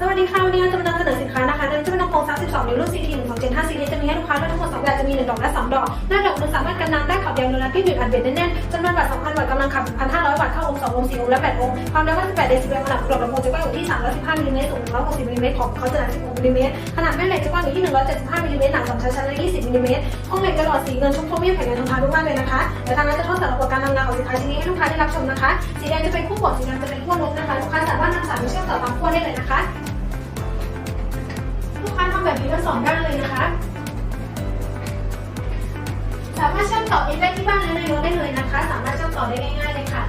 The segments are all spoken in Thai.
สวัสดีค่ะ วันนี้เราจะมานำเสนอสินค้านะคะโดยจะเป็นลำโพง32นิ้วรุ่น CT 1 2 Gen 5 Series จะมีให้ลูกค้าด้วยทั้งหมด2แบบจะมี 1 ดอกและ 2 ดอก หน้าดอกหนึ่งสามารถกันน้ำได้ขับยาวเรือที่หนึ่งอัดเบ็ดแน่นๆจำนวนวัตต์2,000วัตต์กำลังขับ1,500วัตต์เข้าโอห์2โอห์4โอห์และ8โอห์ความดัง58เดซิเบลขนาดกรอบลำโพงจะกว้างอยู่ที่ 315มิลลิเมตรสูง160มิลลิเมตรของเขาจะหนา16มิลลิเมตรขนาดแม่เหล็กจะกว้างอยู่ที่ 175มิลลิเมตรหนาสองชั้นชั้นละ20มิลลิเมตรห้องเหล็กกระหลอดสีเงินชมพูไม่แข็งแรงทนทานทุกบ้านเลยนะคะเดี๋ยวทางร้านจะทดสอบระบบการทำงานของสินค้าชิ้นนี้ให้ลูกค้าได้รับชมนะคะสีแดงจะเป็นคู่บวกสีดำจะเป็นขั้วลบนะคะลูกค้าสามารถนำสายมาเชื่อมต่อ สองด้านเลยนะคะ สามารถเชื่อมต่อเองได้ที่บ้านและในรถได้เลยนะคะ สามารถเชื่อมต่อได้ง่ายๆเลยค่ะ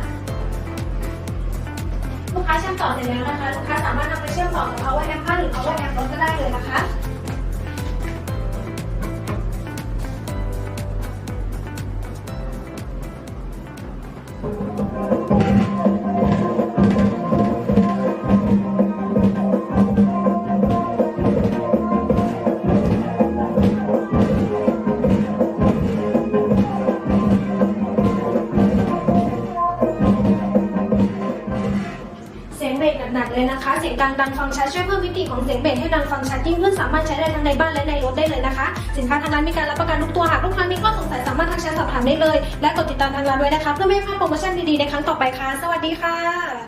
ลูกค้าเชื่อมต่อเสร็จแล้วนะคะ ลูกค้าสามารถนำไปเชื่อมต่อกับ power amp หรือ power amp รถก็ได้เลยนะคะ สหนักๆเลยนะคะ เสียงดังดังฟังชัดช่วยเพิ่มมิติของเสียงเบสให้ดังฟังชัดยิ่งขึ้นสามารถใช้ได้ทั้งในบ้านและในรถได้เลยนะคะ สินค้าทางร้านมีการรับประกันทุกตัวหากลูกค้ามีข้อสงสัยสามารถทักแชทสอบถามได้เลย และกดติดตามทางร้านไว้นะคะ เพื่อไม่ให้พลาดโปรโมชั่นดีๆในครั้งต่อไปค่ะ สวัสดีค่ะ